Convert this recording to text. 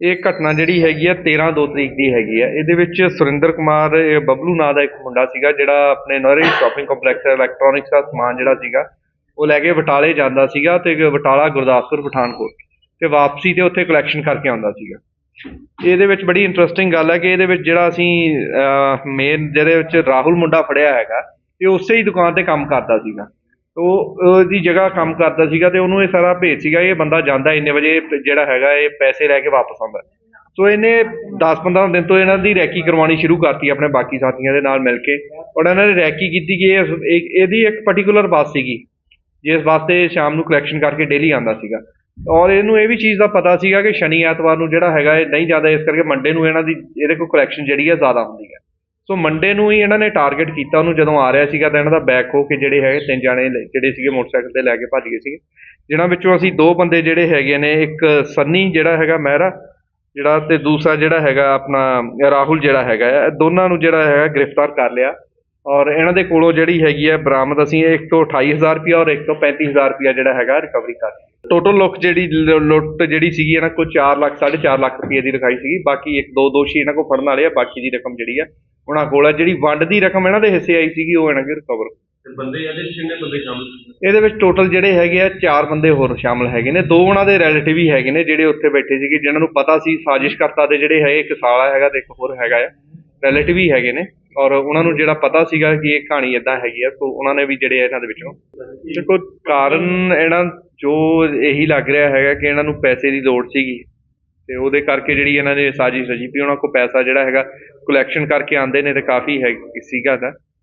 ਇਹ ਘਟਨਾ ਜਿਹੜੀ ਹੈਗੀ ਆ 13 ਦੋ ਤਰੀਕ ਦੀ ਹੈਗੀ ਆ। ਇਹਦੇ ਵਿੱਚ ਸੁਰਿੰਦਰ ਕੁਮਾਰ, ਇਹ ਬੱਬਲੂ ਨਾਂ ਦਾ ਇੱਕ ਮੁੰਡਾ ਸੀਗਾ ਜਿਹੜਾ ਆਪਣੇ ਨੋਰੇ ਸ਼ਾਪਿੰਗ ਕੰਪਲੈਕਸ ਇਲੈਕਟ੍ਰੋਨਿਕਸ ਦਾ ਸਮਾਨ ਜਿਹੜਾ ਸੀਗਾ, ਉਹ ਲੈ ਕੇ ਬਟਾਲੇ ਜਾਂਦਾ ਸੀਗਾ ਤੇ ਬਟਾਲਾ ਗੁਰਦਾਸਪੁਰ, ਪਠਾਨਕੋਟ ਤੇ ਵਾਪਸੀ ਤੇ ਉੱਥੇ ਕਲੈਕਸ਼ਨ ਕਰਕੇ ਆਉਂਦਾ ਸੀਗਾ। ਇਹਦੇ ਵਿੱਚ ਬੜੀ ਇੰਟਰਸਟਿੰਗ ਗੱਲ ਹੈ ਕਿ ਇਹਦੇ ਵਿੱਚ ਜਿਹੜਾ ਅਸੀਂ ਮੇਨ ਜਿਹਦੇ ਵਿੱਚ ਰਾਹੁਲ ਮੁੰਡਾ ਫੜਿਆ ਹੈਗਾ, ਇਹ ਉਸੇ ਹੀ ਦੁਕਾਨ ਤੇ ਕੰਮ ਕਰਦਾ ਸੀਗਾ। ਉਹ ਉਹਦੀ ਜਗ੍ਹਾ ਕੰਮ ਕਰਦਾ ਸੀਗਾ ਤੇ ਉਹਨੂੰ ਇਹ ਸਾਰਾ ਭੇਜ ਸੀਗਾ, ਇਹ ਬੰਦਾ ਜਾਂਦਾ ਇੰਨੇ ਵਜੇ ਜਿਹੜਾ ਹੈਗਾ ਇਹ ਪੈਸੇ ਲੈ ਕੇ ਵਾਪਸ ਆਉਂਦਾ। ਸੋ ਇਹਨੇ 10-15 ਦਿਨ ਤੋਂ ਇਹਨਾਂ ਦੀ ਰੈਕੀ ਕਰਵਾਉਣੀ ਸ਼ੁਰੂ ਕਰਤੀ ਆਪਣੇ ਬਾਕੀ ਸਾਥੀਆਂ ਦੇ ਨਾਲ ਮਿਲ ਕੇ। ਔਰ ਇਹਨਾਂ ਨੇ ਰੈਕੀ ਕੀਤੀ ਕਿ ਇਹ ਇਹ- ਇਹਦੀ ਇੱਕ ਪਾਰਟਿਕੂਲਰ ਬੱਸ ਸੀਗੀ, ਜਿਸ ਵਾਸਤੇ ਸ਼ਾਮ ਨੂੰ ਕਲੈਕਸ਼ਨ ਕਰਕੇ ਡੇਲੀ ਆਉਂਦਾ ਸੀਗਾ। ਔਰ ਇਹਨੂੰ ਇਹ ਵੀ ਚੀਜ਼ ਦਾ ਪਤਾ ਸੀਗਾ ਕਿ ਸ਼ਨੀ ਐਤਵਾਰ ਨੂੰ ਜਿਹੜਾ ਹੈਗਾ ਇਹ ਨਹੀਂ ਜਾਂਦਾ ਇਸ ਕਰਕੇ ਮੰਡੇ ਨੂੰ ਇਹਨਾਂ ਦੀ, ਇਹਦੇ ਕੋਲ ਕਲੈਕਸ਼ਨ ਜਿਹੜੀ ਹੈ ਜ਼ਿਆਦਾ ਹੁੰਦੀ ਹੈ। ਸੋ ਮੰਡੇ ਨੂੰ ਹੀ ਇਹਨਾਂ ਨੇ ਟਾਰਗੇਟ ਕੀਤਾ ਉਹਨੂੰ ਜਦੋਂ ਆ ਰਿਹਾ ਸੀਗਾ ਤਾਂ ਇਹਨਾਂ ਦਾ ਬੈਕ ਹੋ ਕੇ ਜਿਹੜੇ ਹੈਗੇ ਤਿੰਨ ਜਾਣੇ ਲੈ- ਜਿਹੜੇ ਸੀਗੇ ਮੋਟਰਸਾਈਕਲ ਤੇ ਲੈ ਕੇ ਭੱਜ ਗਏ ਸੀਗੇ। ਜਿਨ੍ਹਾਂ ਵਿੱਚੋਂ ਅਸੀਂ ਦੋ ਬੰਦੇ ਜਿਹੜੇ ਹੈਗੇ ਨੇ ਇੱਕ ਸੰਨੀ ਜਿਹੜਾ ਹੈਗਾ ਮਹਿਰਾ ਜਿਹੜਾ ਤੇ ਦੂਸਰਾ ਜਿਹੜਾ ਹੈਗਾ ਆਪਣਾ ਰਾਹੁਲ ਜਿਹੜਾ ਹੈਗਾ ਹੈ, ਦੋਨਾਂ ਨੂੰ ਜਿਹੜਾ ਹੈਗਾ ਗ੍ਰਿਫਤਾਰ ਕਰ ਲਿਆ। ਔਰ ਇਹਨਾਂ ਦੇ ਕੋਲੋਂ ਜਿਹੜੀ ਹੈਗੀ ਹੈ ਬਰਾਮਦ ਅਸੀਂ ਇੱਕ ਤੋਂ 28000 ਰੁਪਇਆ ਔਰ ਇੱਕ ਤੋਂ 35000 ਰੁਪਇਆ ਜਿਹੜਾ ਹੈਗਾ ਰਿਕਵਰੀ ਕਰ ਟੋਟਲ ਲੁੱਟ ਜਿਹੜੀ ਲ- ਲੁੱਟ ਜਿਹੜੀ ਸੀਗੀ ਇਹਨਾਂ ਕੋਲ 4 ਲੱਖ 4.5 ਲੱਖ ਰੁਪਏ ਦੀ ਲਿਖਾਈ ਸੀਗੀ। ਬਾਕੀ ਇੱਕ ਦੋ ਦੋਸ਼ੀ ਇਹਨਾਂ ਕੋਲ ਫੜਨ ਵਾਲੇ ਆ ਬਾਕੀ ਦੀ ਰਕਮ ਜਿਹੜੀ ਆ ਉਹਨਾਂ ਕੋਲ ਆ। ਜਿਹੜੀ ਵੰਡ ਦੀ ਰਕਮ ਇਹਨਾਂ ਦੇ ਹਿੱਸੇ ਆਈ ਸੀਗੀ ਉਹ ਇਹਨਾਂ ਕੋਲ ਰਿਕਵਰ ਤੇ ਬੰਦੇ ਇਹਦੇ ਚ ਕਿੰਨੇ ਬੰਦੇ ਸ਼ਾਮਲ ਸੀ? ਇਹਦੇ ਵਿੱਚ ਟੋਟਲ ਜਿਹੜੇ ਹੈਗੇ ਆ ਚਾਰ ਬੰਦੇ ਹੋਰ ਸ਼ਾਮਲ ਹੈਗੇ ਨੇ। ਦੋ ਉਹਨਾਂ ਦੇ ਰਿਲੇਟਿਵ ਹੀ ਹੈਗੇ ਨੇ ਜਿਹੜੇ ਉੱਥੇ ਬੈਠੇ ਸੀਗੇ ਜਿਨ੍ਹਾਂ ਨੂੰ ਪਤਾ ਸੀ ਸਾਜ਼ਿਸ਼ਕਰਤਾ ਦੇ ਜਿਹੜੇ ਹੈ ਇੱਕ ਸਾਲਾ ਹੈਗਾ ਤੇ ਇੱਕ ਹੋਰ ਹੈਗਾ ਆ। ਰਿਲੇਟਿਵ ਹੀ ਹੈਗੇ ਨੇ। ਔਰ ਉਹਨਾਂ ਨੂੰ ਜਿਹੜਾ ਪਤਾ ਸੀਗਾ ਕਿ ਇਹ ਕਹਾਣੀ ਇਦਾਂ ਹੈਗੀ ਆ ਸੋ ਉਹਨਾਂ ਨੇ ਵੀ ਜਿਹੜੇ ਇਹਨਾਂ ਦੇ ਵਿੱਚੋਂ। ਦੇਖੋ ਕਾਰਨ ਇਹਨਾਂ ਜੋ ਇਹੀ ਲੱਗ ਰਿਹਾ ਹੈਗਾ ਕਿ ਇਹਨਾਂ ਨੂੰ ਪੈਸੇ ਦੀ ਲੋੜ ਸੀਗੀ ਤੇ ਉਹਦੇ ਕਰਕੇ ਜਿਹੜੀ ਇਹਨਾਂ ਨੇ ਸਾਜ਼ਿਸ਼ ਰਚੀ ਵੀ ਉਹਨਾਂ ਕੋਲ ਪੈਸਾ ਜਿਹੜਾ ਹੈਗਾ ਕਲੈਕਸ਼ਨ ਕਰਕੇ ਆਂਦੇ ਨੇ ਤੇ ਕਾਫੀ ਹੈ, ਸੀਗਾ ਦਾ